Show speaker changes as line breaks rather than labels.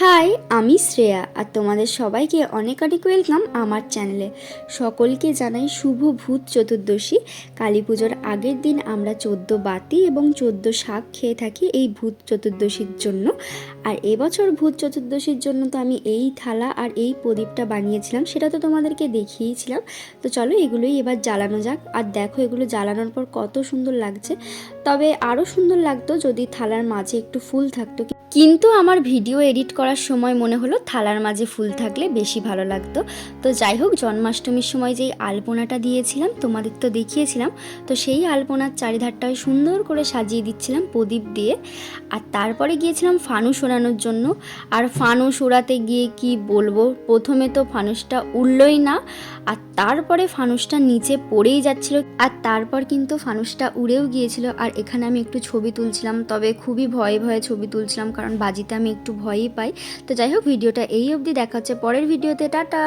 High, আমি শ্রেয়া আর তোমাদের সবাইকে অনেক অনেক ওয়েলকাম আমার চ্যানেলে। সকলকে জানাই শুভ ভূত চতুর্দশী। কালী পুজোর আগের দিন আমরা চোদ্দ বাতি এবং চোদ্দ শাক খেয়ে থাকি এই ভূত চতুর্দশীর জন্য। আর এবছর ভূত চতুর্দশীর জন্য তো আমি এই থালা আর এই প্রদীপটা বানিয়েছিলাম, সেটা তো তোমাদেরকে দেখিয়েছিলাম। তো চলো এগুলোই এবার জ্বালানো যাক। আর দেখো এগুলো জ্বালানোর পর কত সুন্দর লাগছে। তবে আরও সুন্দর লাগতো যদি থালার মাঝে একটু ফুল থাকতো। কিন্তু আমার ভিডিও এডিট করার সময় মনে হলো থালার মাঝে ফুল থাকলে বেশি ভালো লাগতো। তো যাই হোক, জন্মাষ্টমীর সময় যেই আলপনাটা দিয়েছিলাম, তোমাদের তো দেখিয়েছিলাম, তো সেই আলপনার চারিধারটায় সুন্দর করে সাজিয়ে দিচ্ছিলাম প্রদীপ দিয়ে। আর তারপরে গিয়েছিলাম ফানুস ওড়ানোর জন্য। আর ফানুস ওড়াতে গিয়ে কি বলব, প্রথমে তো ফানুসটা উড়লই না, আর তারপরে ফানুসটা নিচে পড়েই যাচ্ছিল। আর তারপর কিন্তু ফানুসটা উড়েও গিয়েছিল। আর এখানে আমি একটু ছবি তুলছিলাম, তবে খুবই ভয়ে ভয়ে ছবি তুলছিলাম কারণ বাজিতে আমি একটু ভয়ই পাই। তো যাই হোক, ভিডিওটা এই অবধি। দেখা হচ্ছে পরের ভিডিওতে। টাটা!